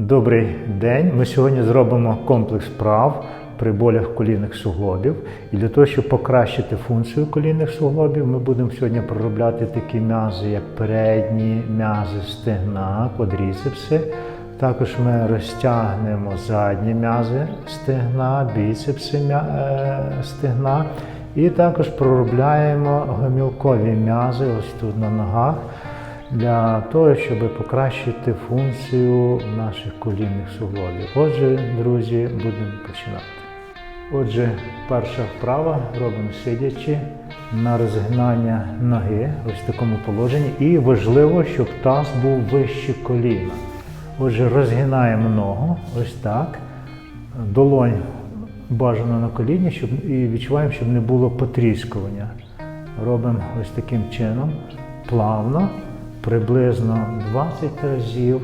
Добрий день. Ми сьогодні зробимо комплекс вправ при болях колінних суглобів. І для того, щоб покращити функцію колінних суглобів, ми будемо сьогодні проробляти такі м'язи, як передні м'язи стегна, квадріцепси. Також ми розтягнемо задні м'язи стегна, біцепси е, стегна. І також проробляємо гомілкові м'язи ось тут на ногах для того, щоб покращити функцію наших колінних суглобів. Отже, друзі, будемо починати. Отже, перша вправа робимо сидячи на розгинання ноги ось в такому положенні. І важливо, щоб таз був вище коліна. Отже, розгинаємо ногу ось так. Долонь бажано на коліні, щоб і відчуваємо, щоб не було потріскування. Робимо ось таким чином, плавно, приблизно 20 разів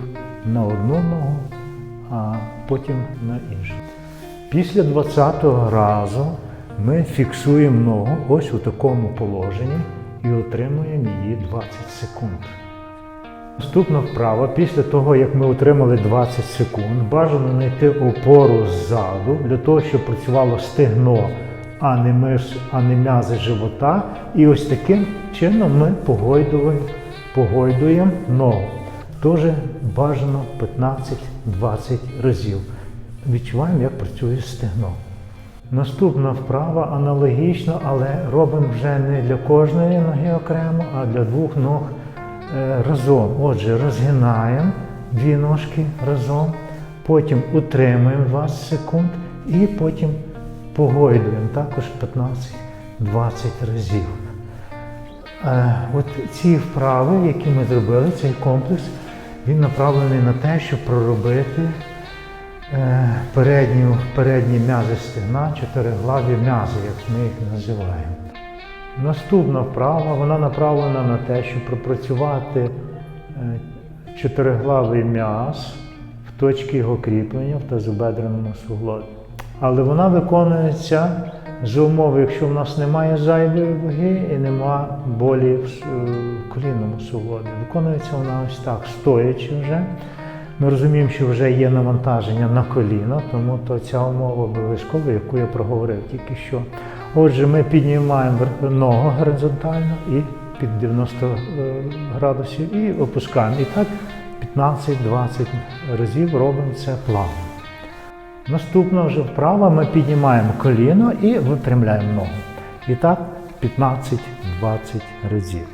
на одну ногу, а потім на іншу. Після 20-го разу ми фіксуємо ногу ось у такому положенні і отримуємо її 20 секунд. Наступна вправа, після того, як ми отримали 20 секунд, бажано знайти опору ззаду для того, щоб працювало стегно, а не миш, а не м'язи живота. І ось таким чином ми погойдуємо, погойдуємо ногу. Теж бажано 15-20 разів. Відчуваємо, як працює стегно. Наступна вправа аналогічна, але робимо вже не для кожної ноги окремо, а для двох ног е, разом. Отже, розгинаємо дві ножки разом, потім утримуємо 20 секунд і потім погойдуємо також 15-20 разів. Е, От ці вправи, які ми зробили, цей комплекс, він направлений на те, щоб проробити е, передні, передні м'язи стегна, чотириглаві м'язи, як ми їх називаємо. Наступна вправа, вона направлена на те, щоб пропрацювати е, чотириглавий м'яз в точці його кріплення в тазобедреному суглобі. Але вона виконується за умови, якщо в нас немає зайвої ваги і нема болі в е, колінному суглобі. Виконується вона ось так, стоячи вже. Ми розуміємо, що вже є навантаження на коліно, тому то ця умова обов'язкова, яку я проговорив тільки що. Отже, ми піднімаємо ногу горизонтально і під 90 е, градусів і опускаємо. І так 15-20 разів робимо це плавно. Наступна вже вправа ми піднімаємо коліно і випрямляємо ногу. І так 15-20 разів.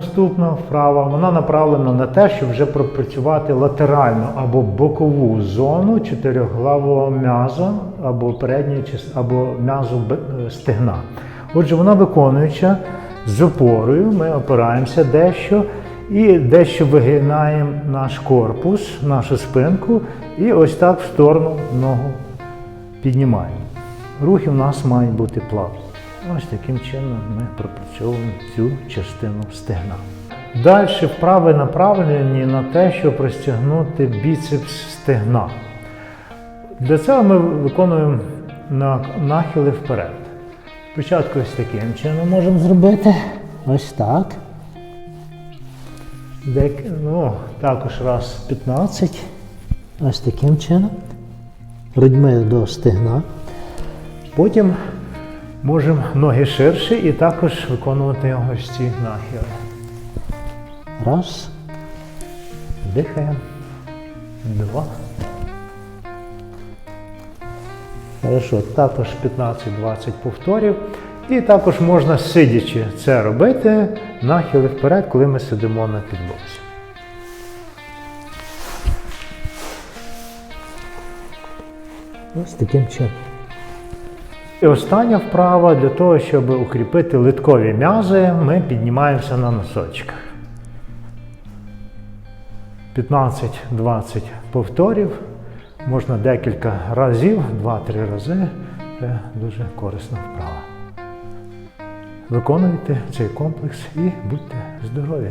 Наступна вправа вона направлена на те, щоб вже пропрацювати латеральну або бокову зону чотирьохглавого м'яза або передньої або м'язу е, стегна. Отже, вона виконується з опорою. Ми опираємося дещо і дещо вигинаємо наш корпус, нашу спинку, і ось так в сторону ногу піднімаємо. Рухи в нас мають бути плавні. Ось таким чином ми пропрацьовуємо цю частину стегна. Далі вправи направлені на те, щоб розтягнути біцепс стегна. Для цього ми виконуємо на- нахили вперед. Спочатку ось таким чином можемо зробити. Ось так. Дек, ну, також раз 15. Ось таким чином. Грудьми до стегна. Потім можемо ноги ширші і також виконувати ось ці нахили. Раз. Дихаємо. Два. Хорошо, також 15-20 повторів. І також можна сидячи це робити, нахили вперед, коли ми сидимо на підлозі. Ось таким чином. І остання вправа для того, щоб укріпити литкові м'язи, ми піднімаємося на носочках. 15-20 повторів. Можна декілька разів, 2-3 рази. Це дуже корисна вправа. Виконуйте цей комплекс і будьте здорові!